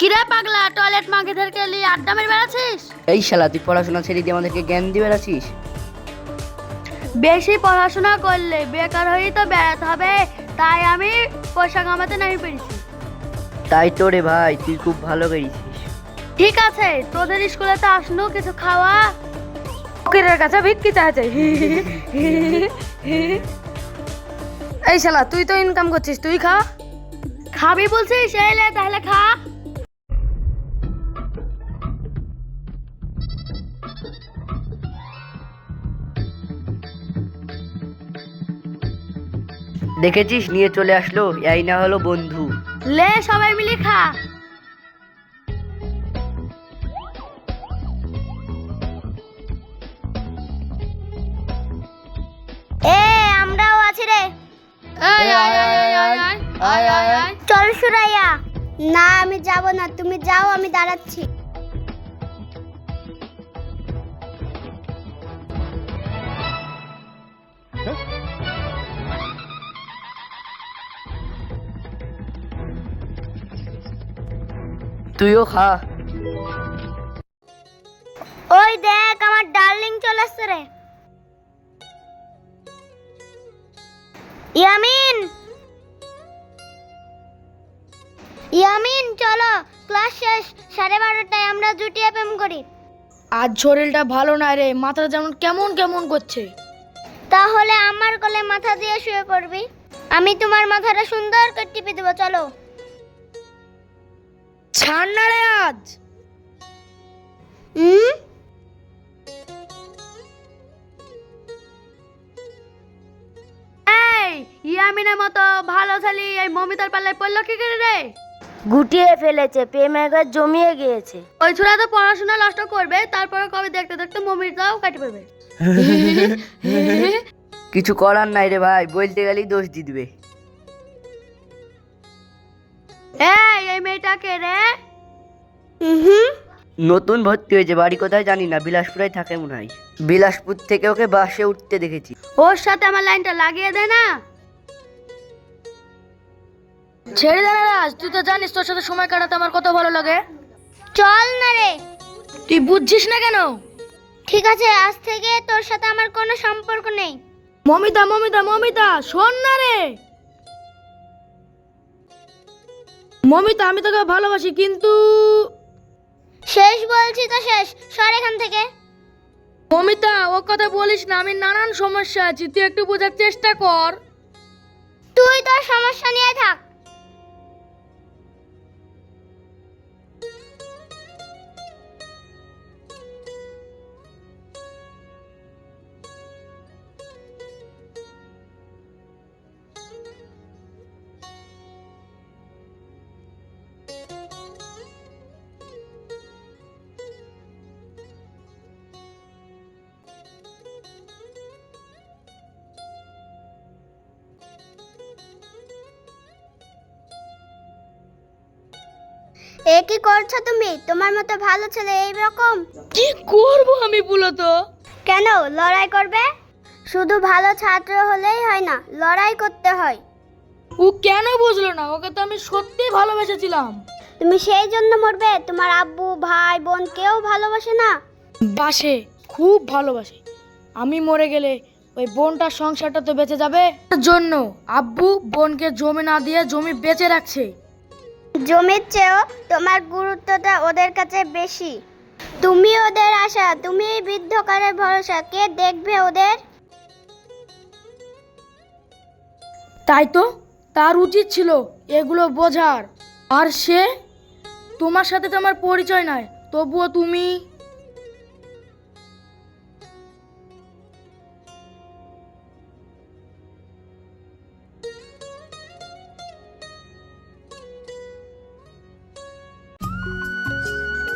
কিরে পাগলা টয়লেট মাগিদেরকে নিয়ে আড্ডা মেরে বেড়াচ্ছিস? এই শালা তুই পড়াশোনা ছেড়ে দিয়ে আমাদেরকে জ্ঞান দিয়ে বেড়াচ্ছিস? বেশি পড়াশোনা করলে বেকার হয়েই তো বেড়াতে হবে তাই আমি পয়সা কামাতে নাই পেরেছি। তাই তো রে ভাই তুই খুব ভালো করেছিস। ঠিক আছে তোদের স্কুলে তো আসনো কিছু খাওয়া। ফকিরের কাছে ভিক্ষি চাইছে এই শালা তুই তো ইনকাম করছিস তুই খা। খাবি বলছিস এলে তাহলে খা। দেখেছিস? নিয়ে চলে আসলো। এই না হলো বন্ধু। লে সবাই মিলে খা। এ আমরাও আছি রে। চল সুরাইয়া। না আমি যাব না। তুমি যাও আমি দাঁড়াচ্ছি। তুইও খা। ওই দেখ আমার ডার্লিং চলে আসছে রে। ইয়ামিন! ইয়ামিন চলো ক্লাস শেষ। সাড়ে বারোটায় আমরা জুটিয়ে প্রেম করি। আজ শরীরটা ভালো না রে মাথা যেমন কেমন কেমন করছে। তাহলে আমার কোলে মাথা দিয়ে শুয়ে পড়বি। আমি তোমার মাথাটা সুন্দর করে টিপে দেবো চলো। ছাড় না রে আজ। হুম ইয়ামিনের মতো ভালো ছেলে এই মমিতার পাল্লায় পড়ল কি করে রে? গুটিয়ে ফেলেছে প্রেমের ঘর জমিয়ে গিয়েছে। ওই ছোড়া তো পড়াশোনা নষ্ট করবে তারপরে কবে দেখতে দেখতে মমিটাও কাটি পড়বে কিছু করার নাই রে ভাই বলতে গেলেই দোষ দিয়ে দিবে এই এই মেয়েটাকে রে? হুম নতুন ভর্তি হয়েছে বাড়ি কোথায় জানি না বিলাসপুরাই থাকে মনে হয়। বিলাসপুর থেকে ওকে বাসে উঠতে দেখেছি। ওর সাথে আমার লাইনটা লাগিয়ে দে না। ছেড়ে দে না রাজ তুই তো জানিস তোর সাথে সময় কাটাতে আমার কত ভালো লাগে। চল না রে। তুই বুঝছিস না কেন? ঠিক আছে আজ থেকে তোর সাথে আমার কোনো সম্পর্ক নেই। মমিতা মমিতা মমিতা শোন না রে। মমিতা আমি তোকে ভালোবাসি কিন্তু শেষ বলছি তো শেষ সর এখান থেকে। মমিতা ও কথা বলিস না আমি নানান সমস্যা আছি তুই একটু বোঝার চেষ্টা কর। তুই তোর সমস্যা নিয়ে থাক। এ কি করছ তুমি? তোমার মতো ভালো ছেলে এই রকম কি করব আমি বলতো? কেন লড়াই করবে? শুধু ভালো ছাত্র হলেই হয় না লড়াই করতে হয়। ও কেন বুঝলো না? ওকে তো আমি সত্যি ভালোবেসেছিলাম। তুমি সেই জন্য মরবে তোমার আব্বু ভাই বোন কেউ ভালোবাসে না। বাসে খুব ভালোবাসে। আমি মরে গেলে ওই বোনটার সংসারটা তো বেঁচে যাবে। তার জন্য আব্বু বোনকে জমি না দিয়ে জমি বেচে রাখছে। জমির চেয়েও তোমার গুরুত্বটা ওদের কাছে বেশি। তুমি ওদের আশা, তুমি বৃদ্ধকারের ভরসা, কে দেখবে ওদের? তাই তো, তার উচিত ছিল এগুলো বোঝার। আর সে? তোমার সাথে তো আমার পরিচয় নয় তবুও তুমি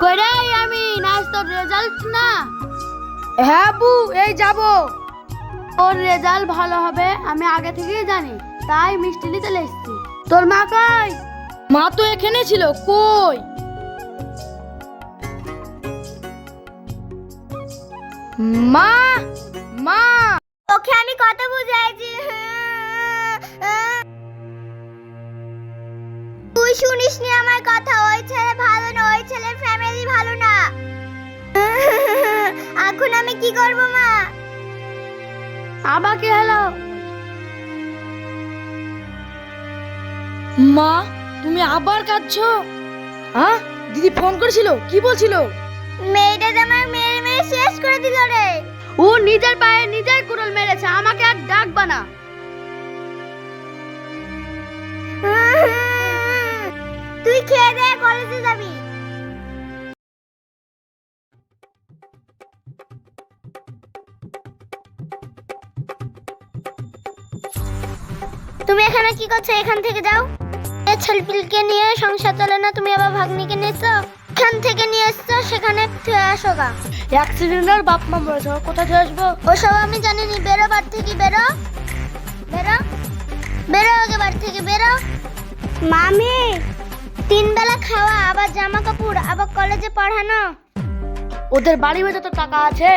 কই আমি আজ তোর রেজাল্ট না। হ্যাঁ বু এই যাব। ওর রেজাল্ট ভালো হবে আমি আগে থেকেই জানি তাই মিষ্টি নিতে এসেছি। তোর মা কই? মা তো এখানে ছিল কই? মা মা। ওকে আমি কত বুঝাইছি তুই তুই শুনিসনি আমার কথা? ওই ছেলে ভালো না ওই ছেলের ফ্যামিলি ভালো না। এখন আমি কি করব মা? আমাকে হ্যালো মা তুমি আবার কাঁদছো? হ্যাঁ দিদি ফোন করেছিল কি বলছিল? মেয়েটা আমার মেরে মেরে শেষ করে দিল রে। ও নিজের পায়ে নিজের কুড়ল মেরেছে আমাকে আর ডাকবা না। কলেজে যাবি। তুমি এখানে কি করছ? এখান থেকে যাও। এ ছেলপিলকে নিয়ে সংসার চলে না তুমি আবার ভাগ্নিকে নিয়েছো? এখান থেকে নিয়ে এসছো সেখানে থুয়ে আসো গা। অ্যাক্সিডেন্টের বাপ মা মরেছে কোথায় চলে আসব? ওসব আমি জানি নি বেরো বার থেকে বেরো। বেরো। বেরো আগে বার থেকে বেরো। মামি তিন বেলা খাওয়া আবার জামা কাপড় আবার কলেজে পড়ানো। ওদের বাড়ি বেঁচে তো টাকা আছে।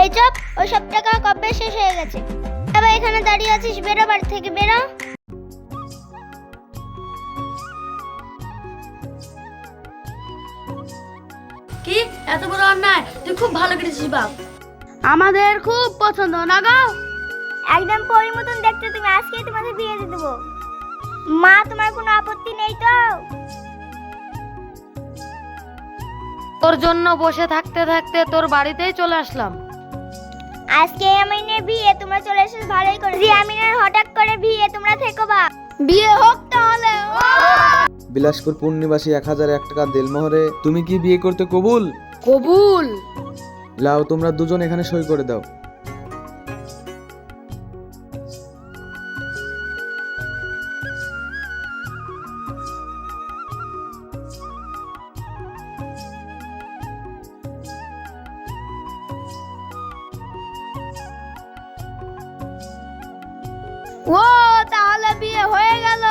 এই চপ ওই সব টাকা কবে শেষ হয়ে গেছে? আবার এখানে দাঁড়িয়ে আছিস বেরো বার থেকে বেরো। কি? এত বড় অন্যায়? তুই খুব ভালো কেটেছিস বাপ। আমাদের খুব পছন্দ না গো? একদম পরি মতন দেখতে তুমি আজকেই তোমাদের বিয়ে দিয়ে দেবো। মা তোমার কোনো আপত্তি নেই তো? তোর জন্য বসে থাকতে থাকতে তোর বাড়িতেই চলে আসলাম। আজকে আমিনের বিয়ে তোমরা চলে এসেছ ভালোই করে। জি আমিনের হঠাৎ করে বিয়ে তোমরা থেকো বা। বিয়ে হোক তাহলে। বিলাসপুর পূর্ণিবাসী এক হাজার এক টাকা দেলমোহরে তুমি কি বিয়ে করতে কবুল? কবুল। লাও তোমরা দুজন এখানে সই করে দাও। ও তাহলে বিয়ে হয়ে গেল